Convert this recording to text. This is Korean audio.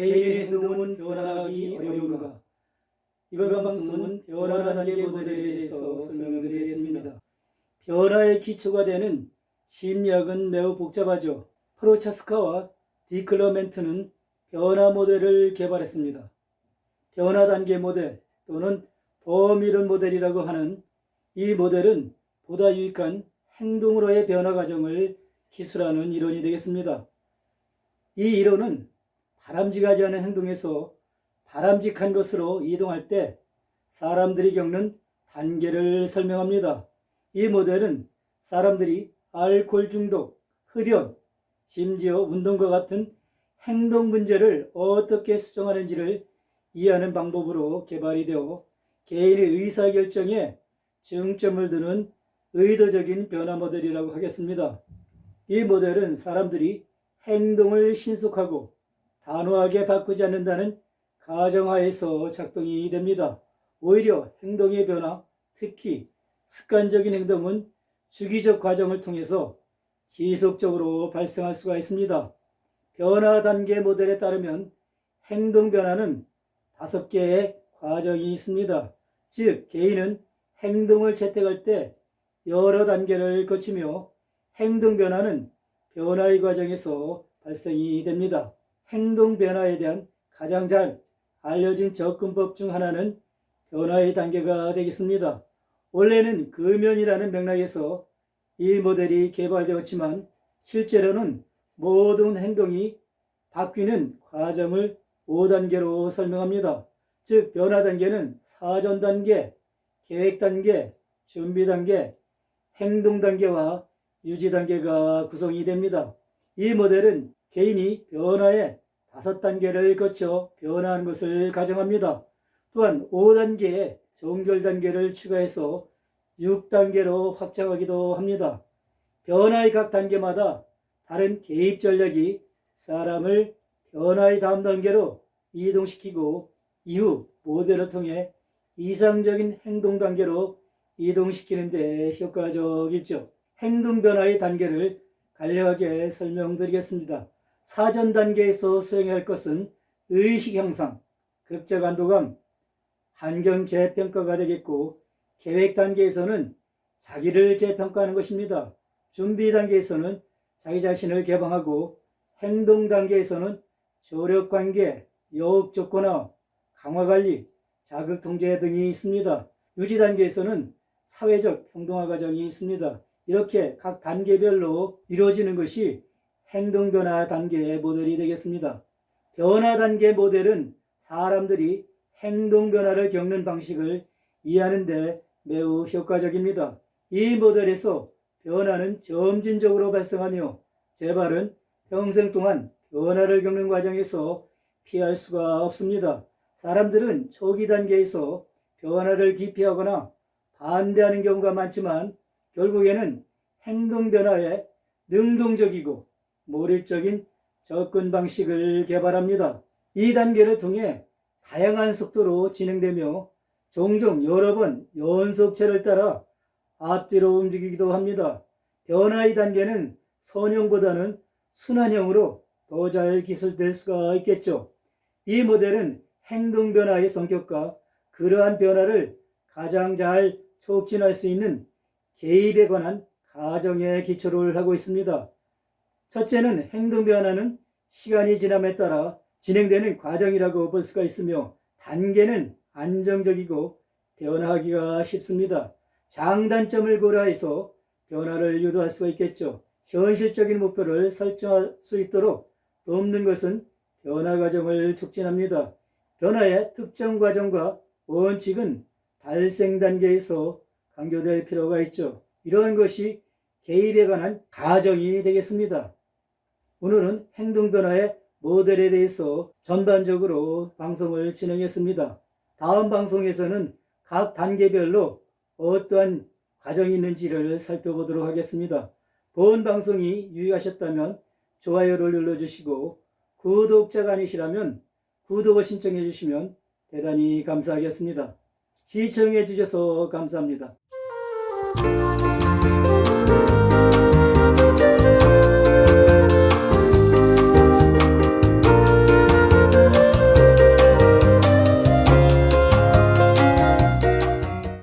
개의 행동은 변화하기 어려운가? 이번 방송은 변화 단계 모델에 대해서 설명드리겠습니다. 변화의 기초가 되는 심리학은 매우 복잡하죠. 프로차스카와 디클러멘트는 변화 모델을 개발했습니다. 변화 단계 모델 또는 범위론 모델이라고 하는 이 모델은 보다 유익한 행동으로의 변화 과정을 기술하는 이론이 되겠습니다. 이 이론은 바람직하지 않은 행동에서 바람직한 것으로 이동할 때 사람들이 겪는 단계를 설명합니다. 이 모델은 사람들이 알코올 중독, 흡연, 심지어 운동과 같은 행동 문제를 어떻게 수정하는지를 이해하는 방법으로 개발이 되어 개인의 의사결정에 중점을 두는 의도적인 변화 모델이라고 하겠습니다. 이 모델은 사람들이 행동을 신속하고 단호하게 바꾸지 않는다는 가정하에서 작동이 됩니다. 오히려 행동의 변화, 특히 습관적인 행동은 주기적 과정을 통해서 지속적으로 발생할 수가 있습니다. 변화 단계 모델에 따르면 행동 변화는 다섯 개의 과정이 있습니다. 즉, 개인은 행동을 채택할 때 여러 단계를 거치며 행동 변화는 변화의 과정에서 발생이 됩니다. 행동 변화에 대한 가장 잘 알려진 접근법 중 하나는 변화의 단계가 되겠습니다. 원래는 금연이라는 맥락에서 이 모델이 개발되었지만 실제로는 모든 행동이 바뀌는 과정을 5단계로 설명합니다. 즉, 변화 단계는 사전 단계, 계획 단계, 준비 단계, 행동 단계와 유지 단계가 구성이 됩니다. 이 모델은 개인이 변화의 다섯 단계를 거쳐 변화하는 것을 가정합니다. 또한 5단계의 종결 단계를 추가해서 6단계로 확장하기도 합니다. 변화의 각 단계마다 다른 개입 전략이 사람을 변화의 다음 단계로 이동시키고 이후 모델을 통해 이상적인 행동 단계로 이동시키는 데 효과적이죠. 행동 변화의 단계를 간략하게 설명드리겠습니다. 사전 단계에서 수행해야 할 것은 의식 형상, 극적 안도감, 환경 재평가가 되겠고 계획 단계에서는 자기를 재평가하는 것입니다. 준비 단계에서는 자기 자신을 개방하고 행동 단계에서는 조력 관계, 여업 조건화, 강화 관리, 자극 통제 등이 있습니다. 유지 단계에서는 사회적 평등화 과정이 있습니다. 이렇게 각 단계별로 이루어지는 것이 행동 변화 단계의 모델이 되겠습니다. 변화 단계 모델은 사람들이 행동 변화를 겪는 방식을 이해하는데 매우 효과적입니다. 이 모델에서 변화는 점진적으로 발생하며 재발은 평생 동안 변화를 겪는 과정에서 피할 수가 없습니다. 사람들은 초기 단계에서 변화를 기피하거나 반대하는 경우가 많지만 결국에는 행동 변화에 능동적이고 몰입적인 접근 방식을 개발합니다. 이 단계를 통해 다양한 속도로 진행되며 종종 여러 번 연속체를 따라 앞뒤로 움직이기도 합니다. 변화의 단계는 선형보다는 순환형으로 더 잘 기술될 수가 있겠죠. 이 모델은 행동 변화의 성격과 그러한 변화를 가장 잘 촉진할 수 있는 개입에 관한 가정에 기초를 하고 있습니다. 첫째는 행동 변화는 시간이 지남에 따라 진행되는 과정이라고 볼 수가 있으며 단계는 안정적이고 변화하기가 쉽습니다. 장단점을 고려해서 변화를 유도할 수가 있겠죠. 현실적인 목표를 설정할 수 있도록 돕는 것은 변화 과정을 촉진합니다. 변화의 특정 과정과 원칙은 발생 단계에서 강조될 필요가 있죠. 이러한 것이 개입에 관한 가정이 되겠습니다. 오늘은 행동 변화의 모델에 대해서 전반적으로 방송을 진행했습니다. 다음 방송에서는 각 단계별로 어떠한 과정이 있는지를 살펴보도록 하겠습니다. 본 방송이 유익하셨다면 좋아요를 눌러주시고 구독자가 아니시라면 구독을 신청해 주시면 대단히 감사하겠습니다. 시청해 주셔서 감사합니다.